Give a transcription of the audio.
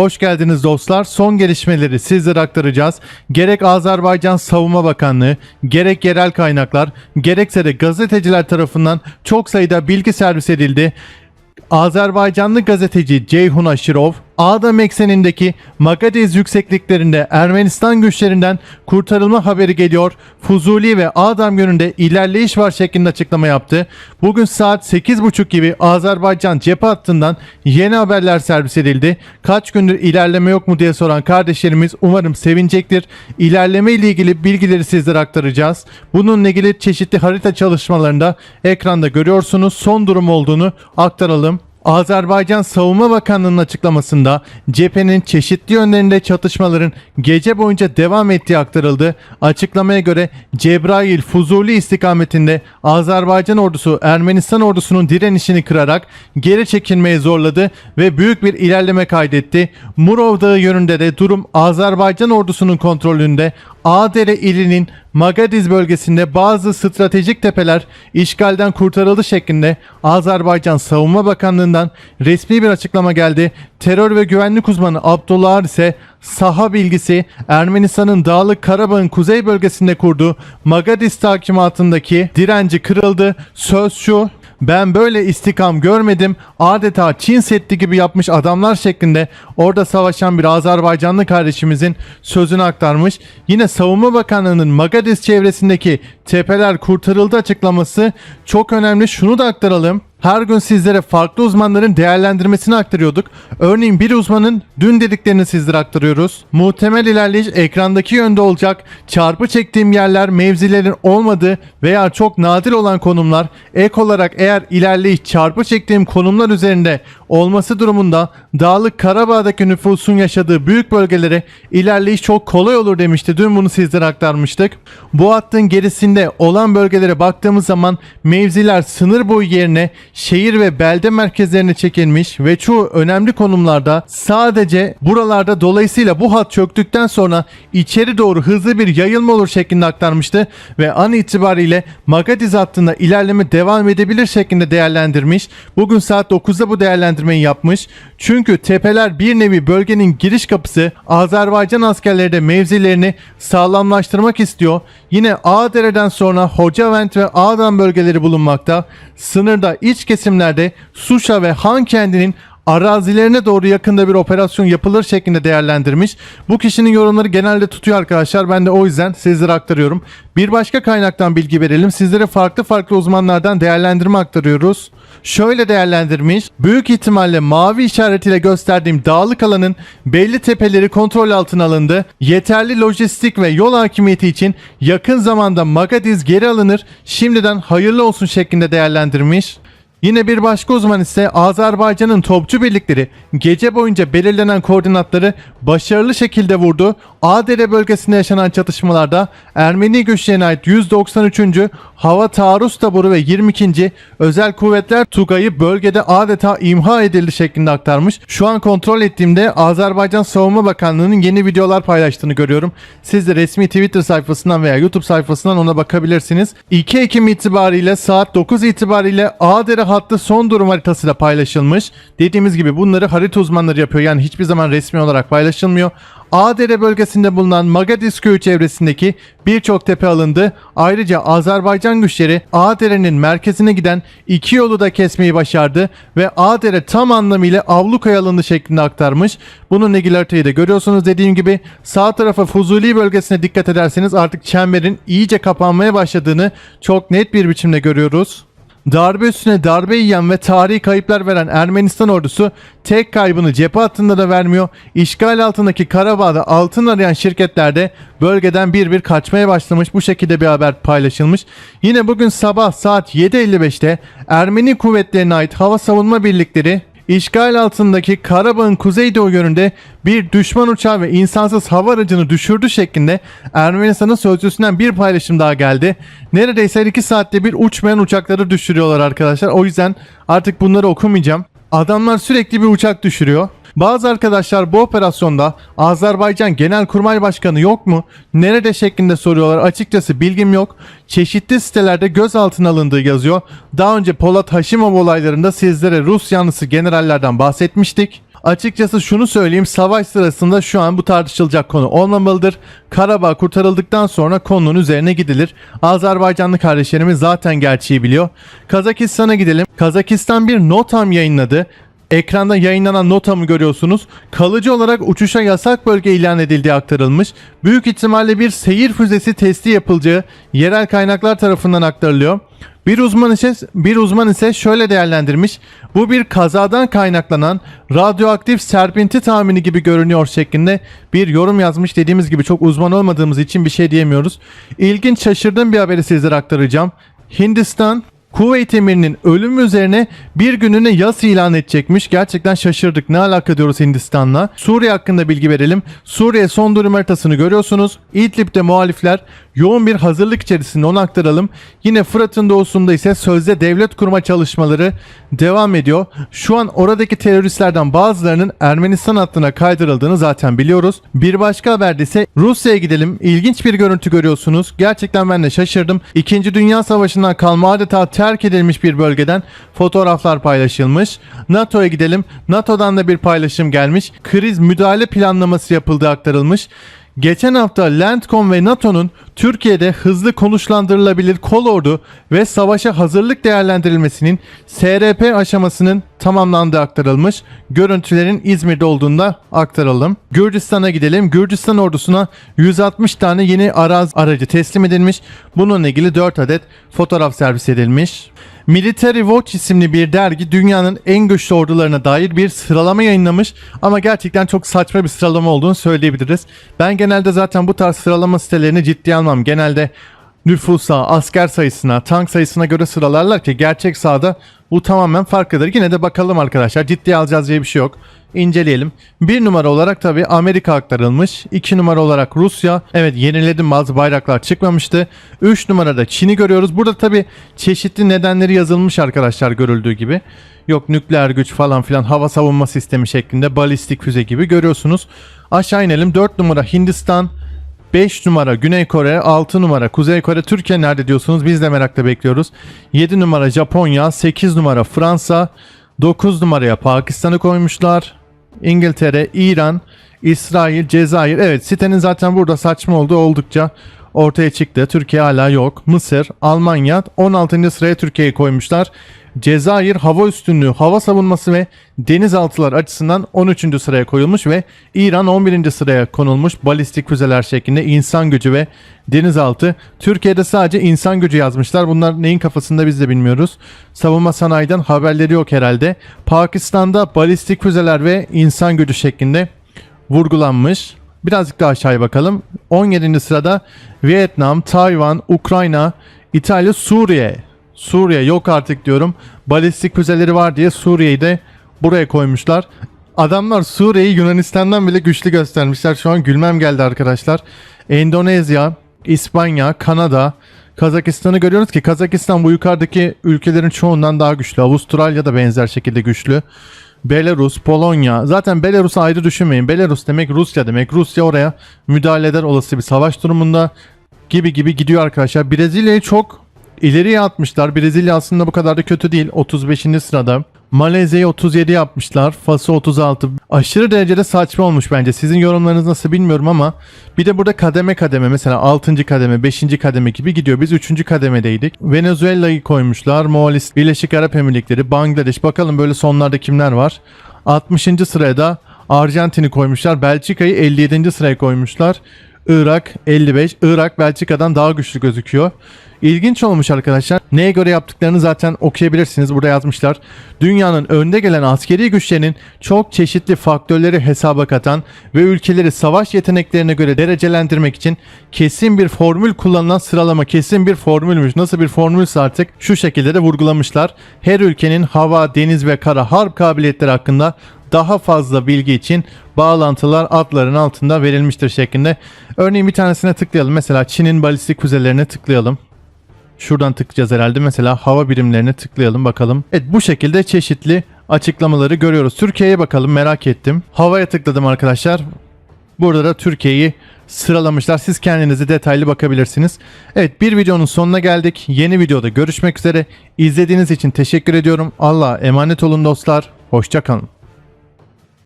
Hoş geldiniz dostlar. Son gelişmeleri sizlere aktaracağız. Gerek Azerbaycan Savunma Bakanlığı, gerek yerel kaynaklar, gerekse de gazeteciler tarafından çok sayıda bilgi servis edildi. Azerbaycanlı gazeteci Ceyhun Aşirov, Ağdam eksenindeki Magadiz yüksekliklerinde Ermenistan güçlerinden kurtarılma haberi geliyor. Fuzuli ve Ağdam yönünde ilerleyiş var şeklinde açıklama yaptı. Bugün saat 8.30 gibi Azerbaycan cephe hattından yeni haberler servis edildi. Kaç gündür ilerleme yok mu diye soran kardeşlerimiz umarım sevinecektir. İlerleme ile ilgili bilgileri sizlere aktaracağız. Bununla ilgili çeşitli harita çalışmalarında ekranda görüyorsunuz. Son durum olduğunu aktaralım. Azerbaycan Savunma Bakanlığı'nın açıklamasında cephenin çeşitli yönlerinde çatışmaların gece boyunca devam ettiği aktarıldı. Açıklamaya göre Cebrail Fuzuli istikametinde Azerbaycan ordusu Ermenistan ordusunun direnişini kırarak geri çekilmeye zorladı ve büyük bir ilerleme kaydetti. Murov Dağı yönünde de durum Azerbaycan ordusunun kontrolünde. Ağdere ilinin Magadiz bölgesinde bazı stratejik tepeler işgalden kurtarıldı şeklinde Azerbaycan Savunma Bakanlığı'ndan resmi bir açıklama geldi. Terör ve güvenlik uzmanı Abdullah Ar ise saha bilgisi Ermenistan'ın Dağlık Karabağ'ın kuzey bölgesinde kurduğu Magadiz takimatındaki direnci kırıldı. Söz şu ben böyle istikam görmedim. Adeta Çin Seddi gibi yapmış adamlar şeklinde orada savaşan bir Azerbaycanlı kardeşimizin sözünü aktarmış. Yine Savunma Bakanlığı'nın Magadiz çevresindeki tepeler kurtarıldı açıklaması çok önemli. Şunu da aktaralım. Her gün sizlere farklı uzmanların değerlendirmesini aktarıyorduk. Örneğin bir uzmanın dün dediklerini sizlere aktarıyoruz. Muhtemel ilerleyiş ekrandaki yönde olacak. Çarpı çektiğim yerler mevzilerin olmadığı veya çok nadir olan konumlar. Ek olarak eğer ilerleyiş çarpı çektiğim konumlar üzerinde olması durumunda Dağlık Karabağ'daki nüfusun yaşadığı büyük bölgelere ilerleyiş çok kolay olur demişti. Dün bunu sizlere aktarmıştık. Bu hattın gerisinde olan bölgelere baktığımız zaman mevziler sınır boyu yerine şehir ve belde merkezlerine çekilmiş ve çoğu önemli konumlarda sadece buralarda dolayısıyla bu hat çöktükten sonra içeri doğru hızlı bir yayılma olur şeklinde aktarmıştı ve an itibariyle Magadiz hattında ilerleme devam edebilir şeklinde değerlendirmiş. Bugün saat 9'da bu değerlendirmeyi yapmış. Çünkü tepeler bir nevi bölgenin giriş kapısı Azerbaycan askerleri de mevzilerini sağlamlaştırmak istiyor. Yine Ağdere'den sonra Hocavent ve Ağdan bölgeleri bulunmakta. Sınırda iç kesimlerde Suşa ve Han kendinin arazilerine doğru yakında bir operasyon yapılır şeklinde değerlendirmiş. Bu kişinin yorumları genelde tutuyor arkadaşlar. Ben de o yüzden sizlere aktarıyorum. Bir başka kaynaktan bilgi verelim. Sizlere farklı farklı uzmanlardan değerlendirme aktarıyoruz. Şöyle değerlendirmiş. Büyük ihtimalle mavi işaretiyle gösterdiğim dağlık alanın belli tepeleri kontrol altına alındı. Yeterli lojistik ve yol hakimiyeti için yakın zamanda Magadiz geri alınır. Şimdiden hayırlı olsun şeklinde değerlendirmiş. Yine bir başka uzman ise Azerbaycan'ın topçu birlikleri gece boyunca belirlenen koordinatları başarılı şekilde vurdu. Adere bölgesinde yaşanan çatışmalarda Ermeni güçlerine ait 193. Hava Taarruz Taburu ve 22. Özel Kuvvetler Tugayı bölgede adeta imha edildi şeklinde aktarmış. Şu an kontrol ettiğimde Azerbaycan Savunma Bakanlığı'nın yeni videolar paylaştığını görüyorum. Siz de resmi Twitter sayfasından veya YouTube sayfasından ona bakabilirsiniz. 2 Ekim itibariyle saat 9 itibariyle Adere hattı son durum haritası da paylaşılmış. Dediğimiz gibi bunları harita uzmanları yapıyor. Yani hiçbir zaman resmi olarak paylaşılmıyor. Ağdere bölgesinde bulunan Magadiz köyü çevresindeki birçok tepe alındı. Ayrıca Azerbaycan güçleri Ağdere'nin merkezine giden iki yolu da kesmeyi başardı ve Ağdere tam anlamıyla avlukaya alındı şeklinde aktarmış. Bunun ilgili haritayı da görüyorsunuz dediğim gibi sağ tarafa Fuzuli bölgesine dikkat ederseniz artık çemberin iyice kapanmaya başladığını çok net bir biçimde görüyoruz. Darbe üstüne darbe yiyen ve tarihi kayıplar veren Ermenistan ordusu tek kaybını cephe hattında da vermiyor. İşgal altındaki Karabağ'da altın arayan şirketler de bölgeden bir bir kaçmaya başlamış. Bu şekilde bir haber paylaşılmış. Yine bugün sabah saat 7.55'te Ermeni kuvvetlerine ait hava savunma birlikleri İşgal altındaki Karabağ'ın kuzeydoğu yönünde bir düşman uçağı ve insansız hava aracını düşürdü şeklinde Ermenistan'ın sözcüsünden bir paylaşım daha geldi. Neredeyse her 2 saatte bir uçmayan uçakları düşürüyorlar arkadaşlar. O yüzden artık bunları okumayacağım. Adamlar sürekli bir uçak düşürüyor. Bazı arkadaşlar bu operasyonda Azerbaycan Genelkurmay Başkanı yok mu? Nerede şeklinde soruyorlar. Açıkçası bilgim yok. Çeşitli sitelerde gözaltına alındığı yazıyor. Daha önce Polat Haşimov olaylarında sizlere Rus yanlısı generallerden bahsetmiştik. Açıkçası şunu söyleyeyim savaş sırasında şu an bu tartışılacak konu olmamalıdır. Karabağ kurtarıldıktan sonra konunun üzerine gidilir. Azerbaycanlı kardeşlerimiz zaten gerçeği biliyor. Kazakistan'a gidelim. Kazakistan bir notam yayınladı. Ekranda yayınlanan notamı görüyorsunuz. Kalıcı olarak uçuşa yasak bölge ilan edildiği aktarılmış. Büyük ihtimalle bir seyir füzesi testi yapılacağı yerel kaynaklar tarafından aktarılıyor. Bir uzman ise bir uzman ise şöyle değerlendirmiş. Bu bir kazadan kaynaklanan radyoaktif serpinti tahmini gibi görünüyor şeklinde bir yorum yazmış. Dediğimiz gibi çok uzman olmadığımız için bir şey diyemiyoruz. İlginç şaşırdığım bir haberi sizlere aktaracağım. Hindistan Kuveyt emirinin ölümü üzerine bir gününe yas ilan edecekmiş. Gerçekten şaşırdık. Ne alaka diyoruz Hindistan'la? Suriye hakkında bilgi verelim. Suriye son durum haritasını görüyorsunuz. İdlib'de muhalifler yoğun bir hazırlık içerisinde onu aktaralım. Yine Fırat'ın doğusunda ise sözde devlet kurma çalışmaları devam ediyor. Şu an oradaki teröristlerden bazılarının Ermenistan hattına kaydırıldığını zaten biliyoruz. Bir başka haberde ise Rusya'ya gidelim. İlginç bir görüntü görüyorsunuz. Gerçekten ben de şaşırdım. İkinci Dünya Savaşı'ndan kalma adeta terk edilmiş bir bölgeden fotoğraflar paylaşılmış. NATO'ya gidelim. NATO'dan da bir paylaşım gelmiş. Kriz müdahale planlaması yapıldığı aktarılmış. Geçen hafta Landcom ve NATO'nun Türkiye'de hızlı konuşlandırılabilir kol ordu ve savaşa hazırlık değerlendirilmesinin SRP aşamasının tamamlandığı aktarılmış. Görüntülerin İzmir'de olduğunda aktaralım. Gürcistan'a gidelim. Gürcistan ordusuna 160 tane yeni araz aracı teslim edilmiş. Bununla ilgili 4 adet fotoğraf servis edilmiş. Military Watch isimli bir dergi dünyanın en güçlü ordularına dair bir sıralama yayınlamış ama gerçekten çok saçma bir sıralama olduğunu söyleyebiliriz. Ben genelde zaten bu tarz sıralama sitelerini ciddiye almam. Genelde nüfusa, asker sayısına, tank sayısına göre sıralarlar ki gerçek sahada bu tamamen farklıdır. Yine de bakalım arkadaşlar ciddiye alacağız diye bir şey yok. İnceleyelim. Bir numara olarak tabi Amerika aktarılmış. İki numara olarak Rusya. Evet yeniledim bazı bayraklar çıkmamıştı. Üç numarada Çin'i görüyoruz. Burada tabi çeşitli nedenleri yazılmış arkadaşlar görüldüğü gibi. Yok nükleer güç falan filan hava savunma sistemi şeklinde balistik füze gibi görüyorsunuz. Aşağı inelim. 4 numara Hindistan. 5 numara Güney Kore, 6 numara Kuzey Kore, Türkiye nerede diyorsunuz? Biz de merakla bekliyoruz. 7 numara Japonya, 8 numara Fransa, 9 numaraya Pakistan'ı koymuşlar. İngiltere, İran, İsrail, Cezayir. Evet sitenin zaten burada saçma olduğu oldukça ortaya çıktı. Türkiye hala yok. Mısır, Almanya 16. sıraya Türkiye'yi koymuşlar. Cezayir hava üstünlüğü, hava savunması ve denizaltılar açısından 13. sıraya koyulmuş ve İran 11. sıraya konulmuş balistik füzeler şeklinde insan gücü ve denizaltı. Türkiye'de sadece insan gücü yazmışlar. Bunlar neyin kafasında biz de bilmiyoruz. Savunma sanayiden haberleri yok herhalde. Pakistan'da balistik füzeler ve insan gücü şeklinde vurgulanmış. Birazcık daha aşağıya bakalım. 17. sırada Vietnam, Tayvan, Ukrayna, İtalya, Suriye. Suriye yok artık diyorum. Balistik füzeleri var diye Suriye'yi de buraya koymuşlar. Adamlar Suriye'yi Yunanistan'dan bile güçlü göstermişler. Şu an gülmem geldi arkadaşlar. Endonezya, İspanya, Kanada, Kazakistan'ı görüyoruz ki Kazakistan bu yukarıdaki ülkelerin çoğundan daha güçlü. Avustralya da benzer şekilde güçlü. Belarus, Polonya. Zaten Belarus'u ayrı düşünmeyin. Belarus demek Rusya demek. Rusya oraya müdahale eder olası bir savaş durumunda gibi gibi gidiyor arkadaşlar. Brezilya'yı çok ileriye atmışlar. Brezilya aslında bu kadar da kötü değil. 35. sırada. Malezya'yı 37 yapmışlar. Fas'ı 36. Aşırı derecede saçma olmuş bence. Sizin yorumlarınız nasıl bilmiyorum ama bir de burada kademe kademe mesela 6. kademe, 5. kademe gibi gidiyor. Biz 3. kademedeydik. Venezuela'yı koymuşlar. Moğolistan, Birleşik Arap Emirlikleri, Bangladeş. Bakalım böyle sonlarda kimler var? 60. sıraya da Arjantin'i koymuşlar. Belçika'yı 57. sıraya koymuşlar. Irak 55. Irak Belçika'dan daha güçlü gözüküyor. İlginç olmuş arkadaşlar. Neye göre yaptıklarını zaten okuyabilirsiniz. Burada yazmışlar. Dünyanın önde gelen askeri güçlerinin çok çeşitli faktörleri hesaba katan ve ülkeleri savaş yeteneklerine göre derecelendirmek için kesin bir formül kullanılan sıralama kesin bir formülmüş. Nasıl bir formülse artık şu şekilde de vurgulamışlar. Her ülkenin hava, deniz ve kara harp kabiliyetleri hakkında daha fazla bilgi için bağlantılar adların altında verilmiştir şeklinde. Örneğin bir tanesine tıklayalım. Mesela Çin'in balistik füzelerine tıklayalım. Şuradan tıklayacağız herhalde. Mesela hava birimlerine tıklayalım bakalım. Evet bu şekilde çeşitli açıklamaları görüyoruz. Türkiye'ye bakalım merak ettim. Havaya tıkladım arkadaşlar. Burada da Türkiye'yi sıralamışlar. Siz kendinize detaylı bakabilirsiniz. Evet bir videonun sonuna geldik. Yeni videoda görüşmek üzere. İzlediğiniz için teşekkür ediyorum. Allah'a emanet olun dostlar. Hoşçakalın.